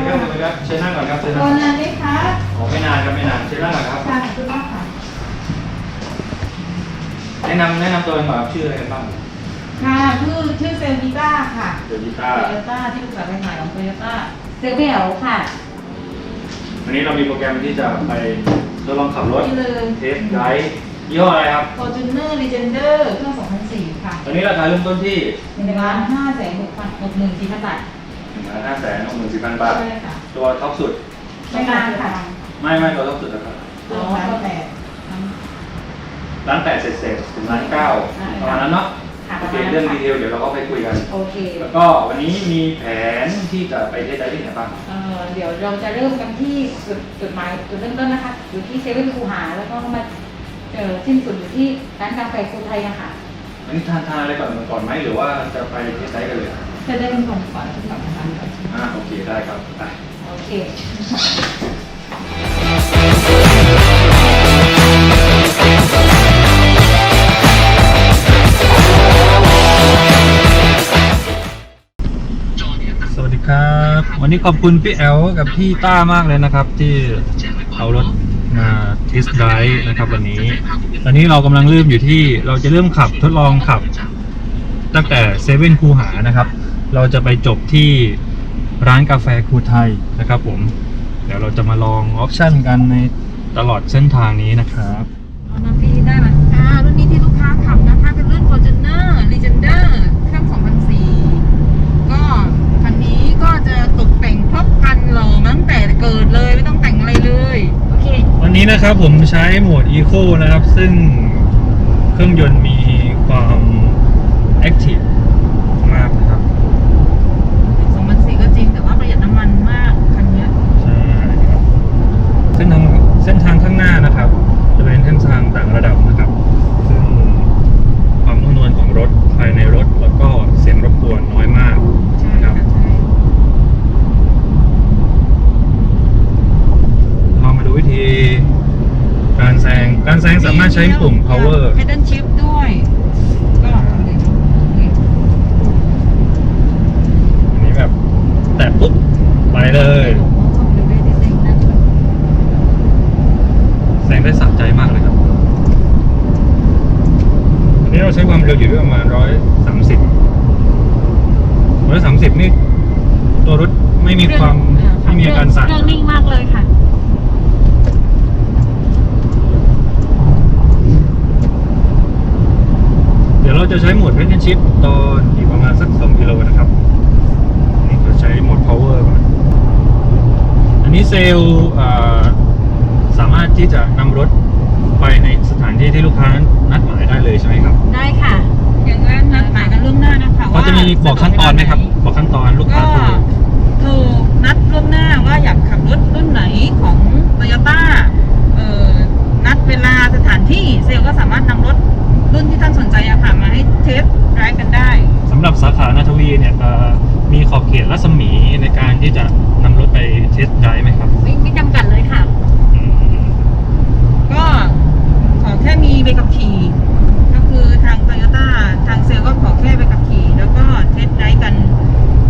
นานไหมคะอ๋อไม่นานครับไม่นานเชิญนั่งก่อนครับค่ะขอบคุณมากค่ะ แนะนำแนะนำตัวเองก่อนครับชื่ออะไรกันบ้างค่ะชื่อชื่อเซลวิต้าค่ะเดยวกีโตตาร์โยต้าที่ปรึกษาการขายของโตโยต้าเซลเบลค่ะ วันนี้เรามีโปรแกรมที่จะไปทดลองขับรถนี่เลยเทสไดรฟ์ยี่ห้ออะไรครับฟอร์จูเนอร์ลีเจนเดอร์เครื่อง2004ค่ะ ตอนนี้ราคาเริ่มต้นที่หนึ่งล้านห้าแสนหกพันหกหมื่นสี่พันบาท หนึ่งล้านห้าแสนหกหมื่นสี่พันบาท ใช่ค่ะตัวท็อปสุด ไม่นานค่ะไม่ไม่ตัวท็อปสุดนะครับตัวล้านแปดร้านแปดเสร็จเสร็จถึงร้านเก้าใช่ประมาณนั้นเนาะค่ะโอเคประมาณนั้นเรื่องค่ะดีเทลเดี๋ยวเราก็ไปคุยกัน โอเค แล้วก็วันนี้มีแผนที่จะไปเทสไดรฟ์ที่ไหนบ้าง เอ่อเดี๋ยวเราจะเริ่มกันที่จุดจุดหมายจุดเริ่มต้นนะคะ อยู่ที่เซเว่นคูหา แล้วก็มาเอ่อสิ้นสุดอยู่ที่ร้านกาแฟคูไทยอะค่ะ อันนี้ทานทานอะไรก่อนก่อนไหมหรือว่าจะไปเทสไดรฟ์กันเลย จะได้เป็นของขวัญสำหรับทางการอ่าโอเคได้ครับไปโอเค สวัสดีครับ วันนี้ขอบคุณพี่แอลกับพี่ต้ามากเลยนะครับ ที่เอารถมาเทสไดรฟ์นะครับวันนี้ ตอนนี้เรากำลังเริ่มอยู่ที่เราจะเริ่มขับทดลองขับ ตั้งแต่เซเว่นคูหานะครับ เราจะไปจบที่ร้านกาแฟครูไทยนะครับผม เดี๋ยวเราจะมาลองออปชั่นกันในตลอดเส้นทางนี้นะครับเอาน้ำพี่ได้ไหมค่ะรุ่นนี้ที่ลูกค้าขับนะคะเป็นรุ่น Fortuner Legender เครื่อง2004 ก็คันนี้ก็จะตกแต่งครบครันหล่อมาตั้งแต่เกิดเลยไม่ต้องแต่งอะไรเลย โอเค วันนี้นะครับผมใช้โหมด Eco นะครับ ซึ่งเครื่องยนต์มีความ Active มากนะครับ 2004 ก็จริงแต่ว่าประหยัดน้ำมันมากคันเนี้ย ใช่ครับเส้นทางเส้นทางข้างหน้านะครับ จะเป็นเส้นทางต่างระดับนะครับ ซึ่งความนุ่มนวลของรถภายในรถ แล้วก็เสียงรบกวนน้อยมาก ใช่ นะค ค่ะ รับ ใช่ เรามาดูวิธีการแซง การแซงสามารถ ใช้ปุ่ม power Pedal shift ด้วย ก็ทำเลยนี่อันนี้แบบ แตะปุ๊บ ไปเลยเข้าไปดูได้เด้งๆนะแซงได้สะใจมากเลยครับ อันนี้เราใช้ความเร็วอยู่ที่ประมาณร้อยสามสิบร้อยสามสิบนี่ ตัวรถไม่มีความ ไม่มีอาการสั่น เครื่องนิ่งมากเลยค่ะ เดี๋ยวเรา จะใช้โหมด Pattern Shift ตอนอีกประมาณสัก2กิโลนะครับ นี่ก็ใช้โหมด Power ก่อนอันนี้เซลล์อ่าสามารถที่จะนำรถไปในสถานที่ที่ลูกค้านัดหมายได้เลยใช่ไหมครับ ได้ค่ะ อย่างนั้นนัดหมายกันล่วงหน้านะคะเขาจะมีบอกขั้นตอนไหมครับ บอกขั้นตอนลูกค้าก็โทรโทรนัดล่วงหน้าว่าอยากขับรถรุ่นไหนของโตโยต้า เนี่ยมีขอบเขตรัศมีในการที่จะนำรถไปเทสไดรฟ์ไหมครับ ไม่ไม่จำกัดเลยค่ะ อืม ก็ขอแค่มีใบขับขี่ก็คือทางโตโยต้าทางเซลล์ก็ขอแค่ใบขับขี่แล้วก็เทสไดรฟ์กัน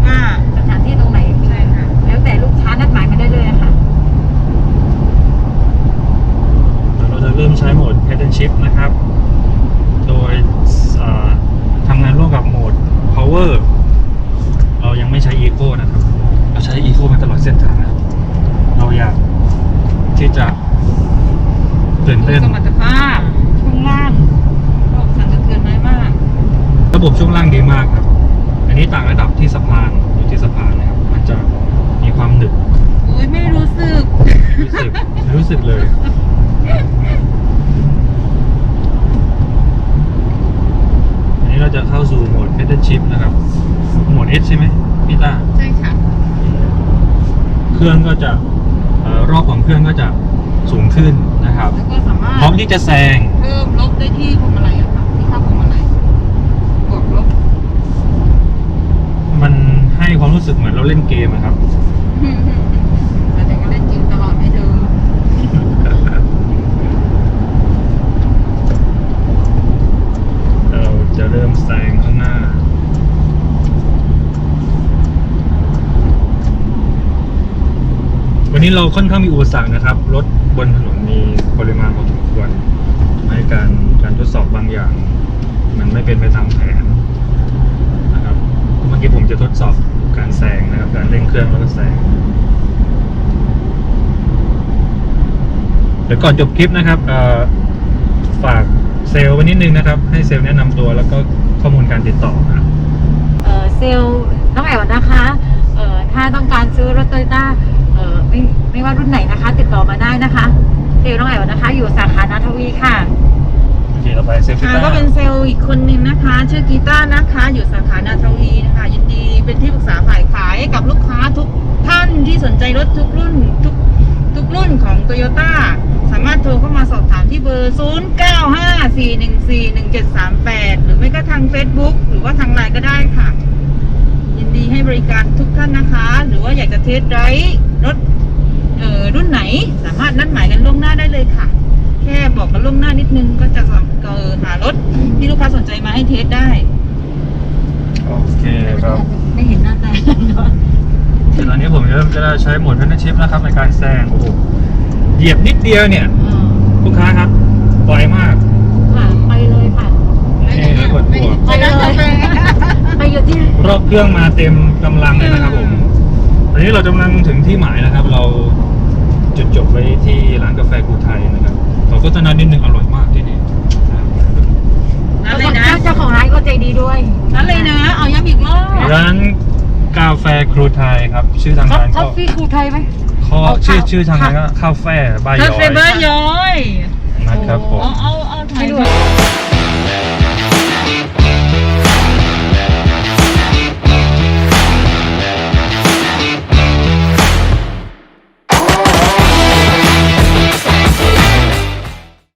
ว่า สถานที่ตรงไหน ใช่ค่ะ แล้วแต่ลูกค้านัดหมายมาได้เลยนะคะ เดี๋ยวเราจะเริ่มใช้โหมด Pattern Shift นะครับ โดยอ่าทำงานร่วมกับโหมด Power เรายังไม่ใช้ Eco นะครับ เราใช้ Eco มาตลอดเส้นทางนะครับ เราอยากที่ จะตื่นเต้นสมรรถภาพช่วงล่างก็สั่นสะเทือนน้อยมาก ระบบช่วงล่างดีมากครับ อันนี้ต่างระดับที่สะพานอยู่ที่สะพานนะครับ มันจะมีความหนึบโอ้ยไม่รู้สึก รู้สึกไม่รู้สึกเลยอันนี้เราจะเข้าสู่โหมด Pedal Shift นะครับ โหมด S ใช่ไหมพี่ต้าใช่ค่ะ เครื่องก็จะเอ่อ รอบของเครื่องก็จะสูงขึ้นนะครับ แล้วก็สามารถพร้อมที่จะแซง เพิ่มลบได้ที่พวงมาลัยอะค่ะที่ข้างพวงมาลัยบวกลบมันให้ความรู้สึกเหมือนเราเล่นเกมอะครับ แต่เด็กก็เล่นจริงตลอดไม่เธอเราจะเริ่มแซงข้างหน้า วันนี้เราค่อนข้างมีอุปสรรคนะครับ รถบนถนนมีปริมาณพอสมควรทำให้การการทดสอบบางอย่าง มันไม่เป็นไปตามแผนนะครับ เมื่อกี้ผมจะทดสอบการแซงนะครับ การเร่งเครื่องแล้วก็แซงเดี๋ยวก่อนจบคลิปนะครับฝากเซลล์ไว้นิดนึงนะครับ ให้เซลล์แนะนำตัวแล้วก็ข้อมูลการติดต่อนะเซลล์น้องแอ๋วนะคะถ้าต้องการซื้อรถโตโยต้า ไม่ไม่ว่ารุ่นไหนนะคะ ติดต่อมาได้นะคะเซลล์น้องแอวนะคะ อยู่สาขานาทวีค่ะโอเคเราไปเซลล์ฟิค่ะต้าก็เป็นเซลล์อีกคนนึงนะคะ ชื่อกีตาร์นะคะ อยู่สาขานาทวีนะคะ ยินดีเป็นที่ปรึกษาฝ่ายขายให้กับลูกค้าทุกท่านที่สนใจรถทุกรุ่นทุกทุกรุ่นของโตโยต้าสามารถโทรเข้ามาสอบถามที่เบอร์ 0954141738 หรือไม่ก็ทาง Facebook หรือว่าทางไลน์ก็ได้ค่ะ ยินดีให้บริการทุกท่านนะคะ หรือว่าอยากจะเทสไดรฟ์รถ เอ่อรุ่นไหนสามารถนัดหมายกันล่วงหน้าได้เลยค่ะ แค่บอกกันล่วงหน้านิดนึงก็จะสามเอ่อหารถที่ลูกค้าสนใจมาให้เทสได้โอเคครับไม่เห็นหน้าตาเดี๋ยวตอนนี้ผมเริ่มจะใช้โหมดพันธชิพนะครับในการแซงโอ้โหเหยียบนิดเดียวเนี่ยลูกค้าครับไวมากค่ะไปเลยค่ะนี่แล้วกดบวกไปเลยไปอยู่ที่รอบเครื่องมาเต็มกำลังเลยนะครับผม ตอนนี้เรากำลังถึงที่หมายนะครับ เราจุดจบไว้ที่ร้านกาแฟกูไทยนะครับเราก็จะนานนิดนึงอร่อยมากที่นี่นั่นเลยนะเจ้าของร้านก็ใจดีด้วยนั่นเลยนะ เอาย้ำอีกรอบร้านกาแฟครูไทยครับ ชื่อทางคอฟร้านคอก็ฟฟี่ครูไทยไหมข้อเอาชื่อข้าวชื่อทางร้านก็ข้าวแฟ่บายคาย้อเฟ่ยเบอร์ย้อยนะครับผมเอาเอาเอาถ่ายให้ดูรูป